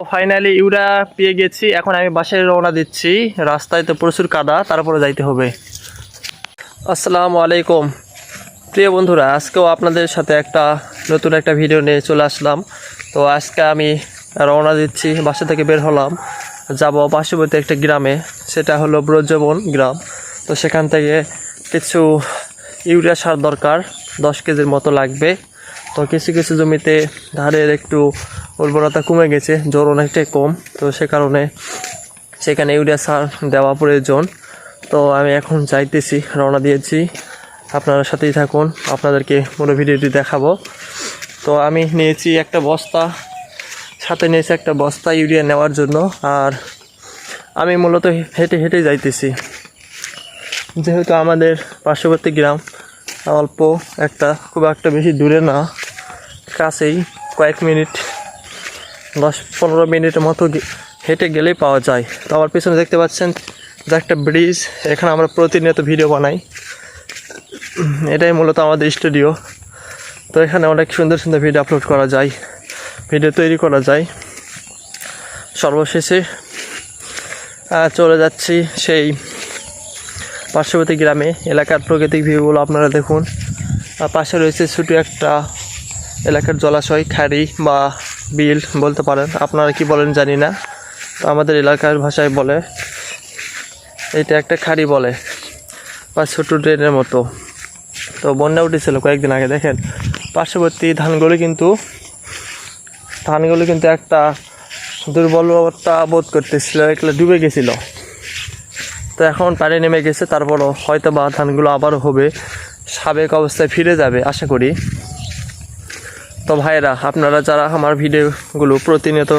Finally ইউরা পেয়ে গেছি। এখন আমি বাসায় রওনা দিচ্ছি। রাস্তায় তো প্রচুর কাদা, তারপরে যাইতে হবে। আসসালামু আলাইকুম। প্রিয় বন্ধুরা, আজকেও আপনাদের সাথে একটা নতুন একটা ভিডিও নিয়ে চলে আসলাম। তো আজকে আমি রওনা দিচ্ছি, বাসা থেকে বের হলাম। যাব পার্শ্ববর্তী একটা গ্রামে। সেটা হলো ব্রজবন গ্রাম। তো সেখান থেকে কিছু ইউরিয়া সার দরকার, দশ কেজির মতো লাগবে। তো কিছু কিছু জমিতে ধানের একটু উর্বরতা কমে গেছে জোর অনেকটাই কম, তো সে কারণে সেখানে ইউরিয়া সার দেওয়া প্রয়োজন। তো আমি এখন যাইতেছি, রওনা দিয়েছি। আপনারা সাথেই থাকুন, আপনাদেরকে পুরো ভিডিওটি দেখাবো। তো আমি নিয়েছি একটা বস্তা, সাথে নিয়েছি একটা বস্তা ইউরিয়া নেওয়ার জন্য, আর আমি মূলত হেঁটে হেঁটে যাইতেছি। যেহেতু আমাদের পার্শ্ববর্তী গ্রাম অল্প, একটা খুব একটা বেশি দূরে না, কাছেই কয়েক মিনিট দশ পনেরো মিনিটের মতো হেঁটে গেলেই পাওয়া যায়। তো আমার পিছনে দেখতে পাচ্ছেন যে একটা ব্রিজ, এখানে আমরা প্রতিনিয়ত ভিডিও বানাই। এটাই মূলত আমাদের স্টুডিও। তো এখানে অনেক সুন্দর সুন্দর ভিডিও আপলোড করা যায়, ভিডিও তৈরি করা যায়। সর্বশেষে চলে যাচ্ছি সেই পার্শ্ববর্তী গ্রামে। এলাকার প্রাকৃতিক ভিউগুলো আপনারা দেখুন। পাশে রয়েছে ছোটো একটা এলাকার জলাশয়, খাড়ি বা বিল বলতে পারেন। আপনারা কি বলেন জানি না। তো আমাদের এলাকার ভাষায় বলে। এটা একটা খাড়ি বলে। বা ছোটো ড্রেনের মতো। তো বন্যা উঠেছিল কয়েকদিন আগে, দেখেন। পার্শ্ববর্তী ধানগুলো কিন্তু ধানগুলো কিন্তু একটা দুর্বলতা বোধ করতেছিল এগুলো ডুবে গেছিল। তো এখন পানি নেমে গেছে, তারপরও হয়তো বা ধানগুলো আবারও হবে। সাবেক অবস্থায় ফিরে যাবে, আশা করি। তো ভাইরা আপনারা যারা আমার ভিডিওগুলো প্রতিনিয়ত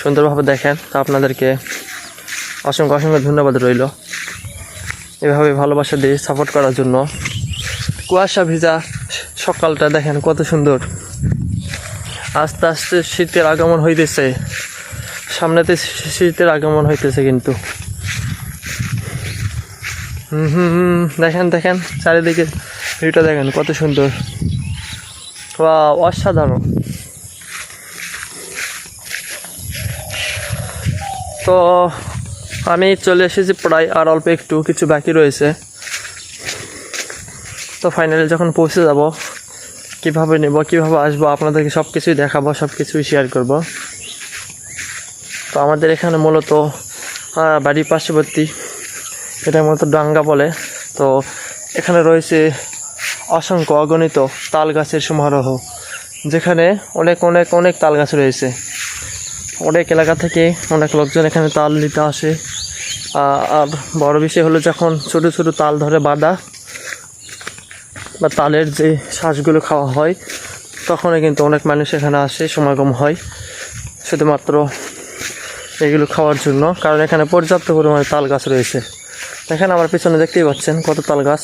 সুন্দরভাবে দেখেন, তা আপনাদেরকে অসংখ্য অসংখ্য ধন্যবাদ রইল। এভাবে ভালোবাসা দিয়ে সাপোর্ট করার জন্য। কুয়াশা ভিজা সকালটা দেখেন কত সুন্দর। আস্তে আস্তে শীতের আগমন হইতেছে। সামনেতে শীতের আগমন হইতেছে কিন্তু। হুম হুম, দেখেন দেখেন, চারিদিকে ভিউটা দেখেন কত সুন্দর। অসাধারণ। তো আমি চলে এসেছি প্রায় আর অল্প একটু কিছু বাকি রয়েছে। তো ফাইনালি যখন পৌঁছে যাব, কীভাবে নেব, কীভাবে আসব, আপনাদেরকে সব কিছুই দেখাবো সব কিছুই শেয়ার করব। তো আমাদের এখানে মূলত বাড়ির পার্শ্ববর্তী এটা মূলত ডাঙ্গা বলে। তো এখানে রয়েছে অসংখ্য অগণিত তাল গাছের সমারোহ, যেখানে অনেক অনেক অনেক তাল গাছ রয়েছে। অনেক এলাকা থেকে অনেক লোকজন এখানে তাল নিতে আসে। আর বড় বিষয় হলো যখন ছোট ছোট তাল ধরে বাঁধা বা তালের যে শ্বাসগুলো খাওয়া হয়, তখনই কিন্তু অনেক মানুষ এখানে আসে, সমাগম হয়। শুধুমাত্র এগুলো খাওয়ার জন্য, কারণ এখানে পর্যাপ্ত পরিমাণে তাল গাছ রয়েছে। এখানে আমার পিছনে দেখতেই পাচ্ছেন কত তাল গাছ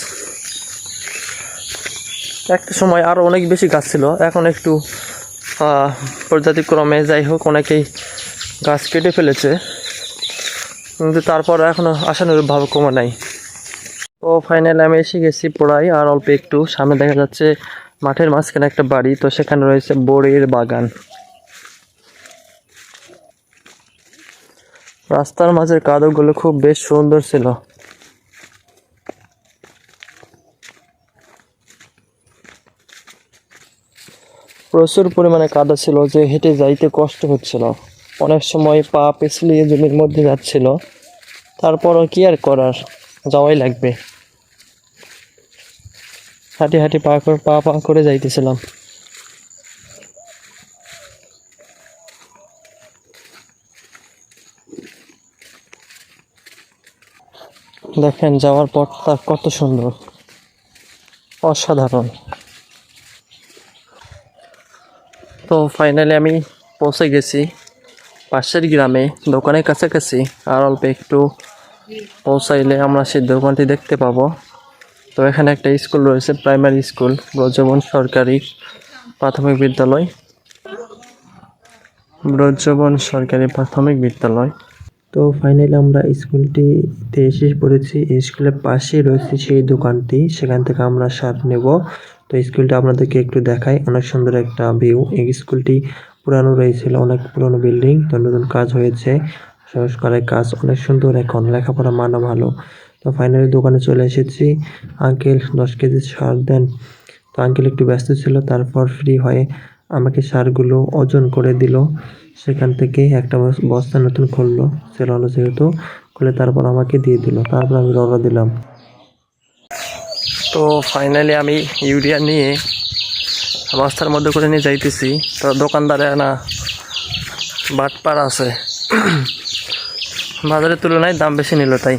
একটা সময় আরও অনেক বেশি গাছ ছিল। এখন একটু প্রজাতিক্রমে যাই হোক, অনেকেই গাছ কেটে ফেলেছে। কিন্তু তারপর এখনও আশানুরূপভাবে কমে নাই। তো ফাইনালি আমি এসে গেছি পড়াই আর অল্প একটু। সামনে দেখা যাচ্ছে মাঠের মাঝখানে একটা বাড়ি, তো সেখানে রয়েছে বড়ির বাগান। রাস্তার মাঝের কাদগুলো খুব বেশ সুন্দর ছিল। প্রচুর পরিমাণে কাদা ছিল যে হেঁটে যাইতে কষ্ট হচ্ছিল। অনেক সময় পা পিছলিয়ে জমির মধ্যে যাচ্ছিল। তারপরও কি আর করার? যাওয়াই লাগবে। হাঁটি হাঁটি পা করে পা পা করে যাইতেছিলাম। দেখেন, যাওয়ার পথটা কত সুন্দর। অসাধারণ। তো ফাইনালি আমি পৌঁছে গেছি। পাশের গ্রামে, দোকানের কাছাকাছি। আর অল্প একটু পৌঁছাইলে আমরা সেই দোকানটি দেখতে পাবো। তো এখানে একটা স্কুল রয়েছে প্রাইমারি স্কুল ব্রজবন সরকারি প্রাথমিক বিদ্যালয়। ব্রজবন সরকারি প্রাথমিক বিদ্যালয়। তো ফাইনালি আমরা স্কুলটিতে এসে পড়েছি। স্কুলের পাশেই রয়েছে সেই দোকানটি। সেখান থেকে আমরা সার নেব। তো স্কুলটা আপনাদেরকে একটু দেখাই। অনেক সুন্দর একটা ভিউ এই স্কুলটি পুরানো রয়েছিল, অনেক পুরনো বিল্ডিং তো নতুন কাজ হয়েছে। সংস্কারের কাজ অনেক সুন্দর এখন লেখাপড়া মানও ভালো। তো ফাইনালি দোকানে চলে এসেছি। আঙ্কেল দশ কেজি সার দেন। তো আঙ্কেল একটু ব্যস্ত ছিল, তারপর ফ্রি হয়ে আমাকে সারগুলো ওজন করে দিল। সেখান থেকে একটা বস- বস্তা নতুন খুললো সেল হলো যেহেতু, খুলে তারপর আমাকে দিয়ে দিল। তারপর আমি রওনা দিলাম। তো ফাইনালি আমি ইউরিয়া নিয়ে বস্তার মধ্যে করে নিয়ে যাইতেছি। তো দোকানদারে না বাটপার আছে। বাজারের তুলনায় দাম বেশি নিল তাই।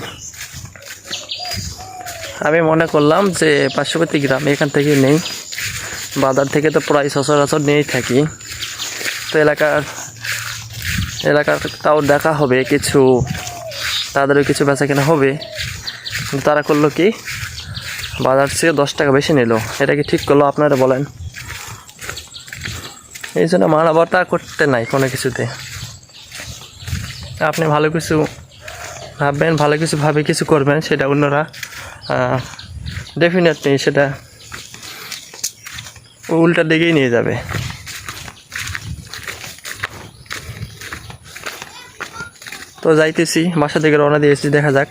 আমি মনে করলাম যে পার্শ্ববর্তী গ্রাম এখান থেকে নেই। বাজার থেকে তো প্রায় সচরাচর নিয়েই থাকি। তো এলাকার এলাকার তাও দেখা হবে, কিছু, তাদেরও কিছু বেচা কেনা হবে। তারা করল কি? বাজার থেকে দশ টাকা বেশি নিল। এটা কি ঠিক করল আপনারা বলেন? এই জন্য মানাবাটা করতে নাই কোনো কিছুতে। আপনি ভালো কিছু ভাববেন, ভালো কিছু ভাবে কিছু করবেন, সেটা অন্যরা ডেফিনেটলি সেটা উল্টা দিকেই নিয়ে যাবে। তো যাইতেছি, বাসা থেকে রওনা দিয়েছি, দেখা যাক।